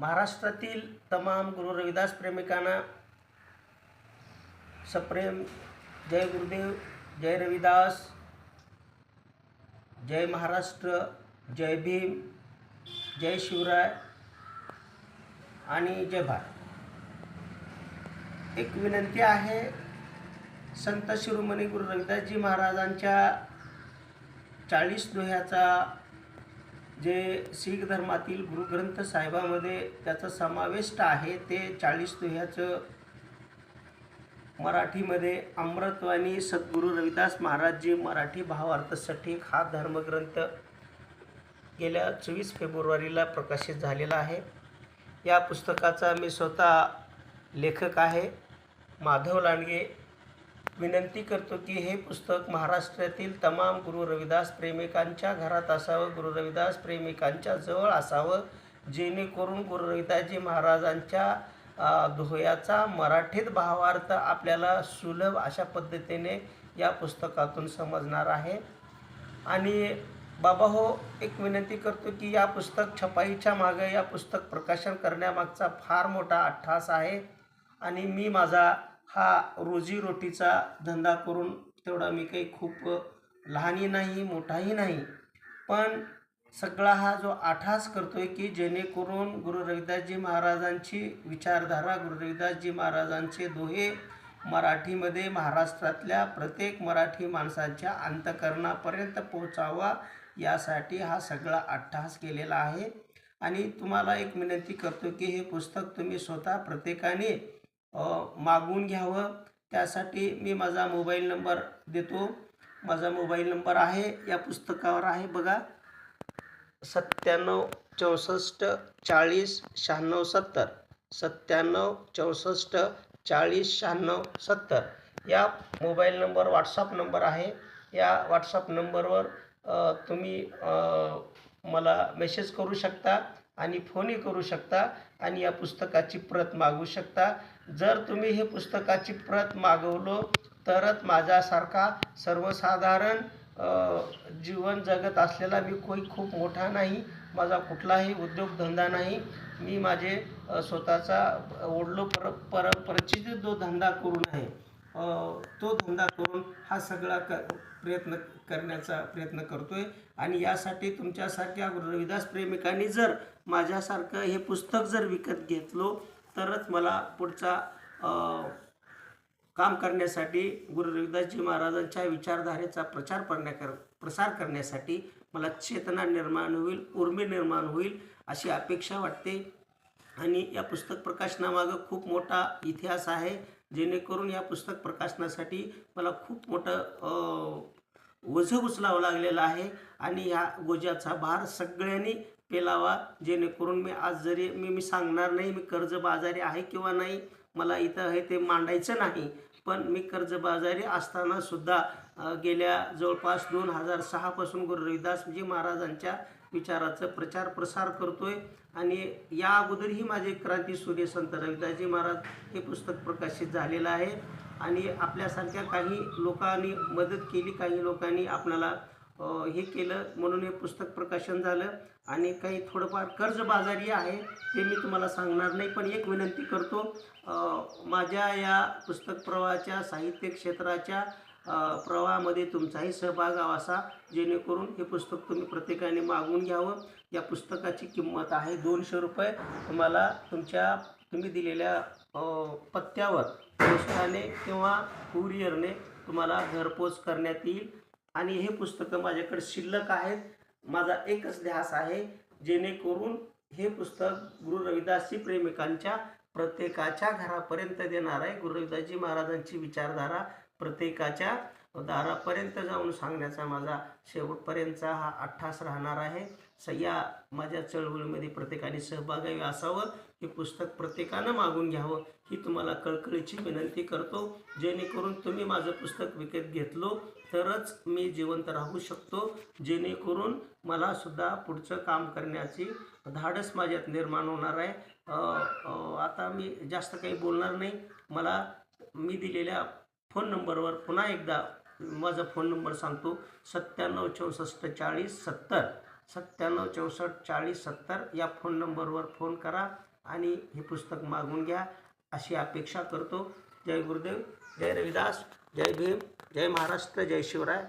महाराष्ट्रातील तमाम गुरु रविदास प्रेमिकांना सप्रेम. जय गुरुदेव जय रविदास जय महाराष्ट्र जय भीम जय शिवराय आणि जय भारत. एक विनंती आहे संत शिरोमणी गुरु रविदासजी महाराजांच्या चाळीस दोह्याचा जे शीख धर्मातील गुरुग्रंथ साहेबामध्ये त्याचा समाविष्ट आहे ते चाळीस दुह्याचं मराठीमध्ये अमृतवाणी सद्गुरू रविदास महाराजजी मराठी भावार्थसठीक हा धर्मग्रंथ गेल्या चोवीस फेब्रुवारीला प्रकाशित झालेला आहे. या पुस्तकाचा मी स्वतः लेखक आहे. माधव लांडगे विनंती करतो की हे पुस्तक महाराष्ट्रातील तमाम गुरु रविदास प्रेमिकांच्या घरात असावं गुरु रविदास प्रेमिकांच्या जवळ असावं जेणेकरून गुरु रविदासजी महाराजांच्या अ, दोह्याचा मराठीत भावार्थ आपल्याला सुलभ अशा पद्धतीने या पुस्तकातून समजणार आहे. आणि बाबा हो एक विनंती करतो की या पुस्तक छपाईच्या मागे या पुस्तक प्रकाशन करण्यामागचा फार मोठा अट्ठास आहे. आणि मी माझा हा रोजीरोटीचा धंदा करून तेवढा मी काही खूप लहानही नाही मोठाही नाही. पण सगळा हा जो आठास करतोय की जेणेकरून गुरु रविदासजी महाराजांची विचारधारा गुरु रविदासजी महाराजांचे दोहे मराठीमध्ये महाराष्ट्रातल्या प्रत्येक मराठी माणसाच्या अंतकरणापर्यंत पोहोचावा यासाठी हा सगळा अट्टहास केलेला आहे. आणि तुम्हाला एक विनंती करतो की हे पुस्तक तुम्ही स्वतः प्रत्येकाने मागून मागवून घ्यावं. त्यासाठी मी माझा मोबाईल नंबर देतो. माझा मोबाईल नंबर आहे या पुस्तकावर आहे बघा. सत्त्याण्णव चौसष्ट चाळीस शहाण्णव सत्तर. सत्त्याण्णव चौसष्ट चाळीस शहाण्णव सत्तर. या मोबाईल नंबर व्हॉट्सअप नंबर आहे. या व्हॉट्सअप नंबरवर तुम्ही मला मेसेज करू शकता. आणि फोनही करू शकता आणि या पुस्तकाची प्रत मागू शकता. जर तुम्ही हे पुस्तकाची प्रत मागवलो तरच माझ्यासारखा सर्वसाधारण जीवन जगत असलेला मी कोई खूप मोठा नाही माझा कुठलाही उद्योगधंदा नाही. मी माझे स्वतःचा ओढलो पर पर परिचित जो धंदा करून आहे तो धंदा करून हा सगळा क प्रयत्न करण्याचा प्रयत्न करतोय. आणि यासाठी तुमच्यासारख्या गुरु रविदास प्रेमिकांनी जर माझ्यासारखं हे पुस्तक जर विकत घेतलो तरच मला पुढचा काम करण्यासाठी गुरु रविदासजी महाराजांच्या विचारधारेचा प्रचार करण्याकर प्रसार करण्यासाठी मला चेतना निर्माण होईल उर्मी निर्माण होईल अशी अपेक्षा वाटते. आणि या पुस्तक प्रकाशनामागं खूप मोठा इतिहास आहे जेणेकरून या पुस्तक प्रकाशनासाठी मला खूप मोठं ओझं उचलावं लागलेलं आहे. आणि ह्या ओझ्याचा भार सगळ्यांनी पेलावा जेणेकरून मी आज जरी मी मी सांगणार नाही मी कर्जबाजारी आहे किंवा नाही मला इथं हे ते मांडायचं नाही. पण मी कर्जबाजारी असताना सुद्धा गेल्या जवळपास दोन हजार सहापासून गुरु रविदासजी महाराजांच्या विचाराचं प्रचार प्रसार करतोय. आणि या अगोदरही माझे क्रांती सूर्य संत रविदासजी महाराज हे पुस्तक प्रकाशित झालेलं आहे. आणि आपल्यासारख्या काही लोकांनी मदत केली काही लोकांनी आपल्याला हे केलं म्हणून हे पुस्तक प्रकाशन झालं. आणि काही थोडंफार कर्जबाजारी आहे ते मी तुम्हाला सांगणार नाही पण एक विनंती करतो माझ्या या पुस्तक प्रवाहाच्या साहित्य क्षेत्राच्या प्रवाहामध्ये तुमचाही सहभाग असा जेणेकरून हे पुस्तक तुम्ही प्रत्येकाने मागून घ्यावं. या पुस्तकाची किंमत आहे दोनशे रुपये. तुम्हाला तुमच्या तुम्ही दिलेल्या पत्त्यावर पोस्टाने किंवा कुरिअरने तुम्हाला घरपोच करण्यात येईल. आणि हे पुस्तकं माझ्याकडे शिल्लक आहेत. माझा एकच ध्यास आहे जेणेकरून हे पुस्तक गुरु रविदासजी प्रेमिकांच्या प्रत्येकाच्या घरापर्यंत देणार आहे. गुरु रविदासजी महाराजांची विचारधारा प्रत्येकाच्या दारापर्यंत जाऊन सांगण्याचा माझा शेवटपर्यंतचा हा अठ्ठास राहणार आहे. स या माझ्या चळवळीमध्ये प्रत्येकाने सहभागावी असावं. हे पुस्तक प्रत्येकानं मागून घ्यावं ही तुम्हाला कळकळीची विनंती करतो. जेणेकरून तुम्ही माझं पुस्तक विकत घेतलो तरच मी जिवंत राहू शकतो. जेणेकरून मला सुद्धा पुढचं काम करण्याची धाडस माझ्यात निर्माण होणार आहे. आता मी जास्त काही बोलणार नाही. मला मी दिलेल्या फोन नंबरवर पुन्हा एकदा माझा फोन नंबर सांगतो. सत्त्याण्णव चौसष्ट चाळीस सत्तर. सत्त्याण्णव चौसष्ट चाळीस सत्तर या फोन नंबरवर फोन करा आणि हे पुस्तक मागून घ्या. अशी अपेक्षा करतो. जय गुरुदेव जय रविदास जय भीम जय महाराष्ट्र जय शिवराय.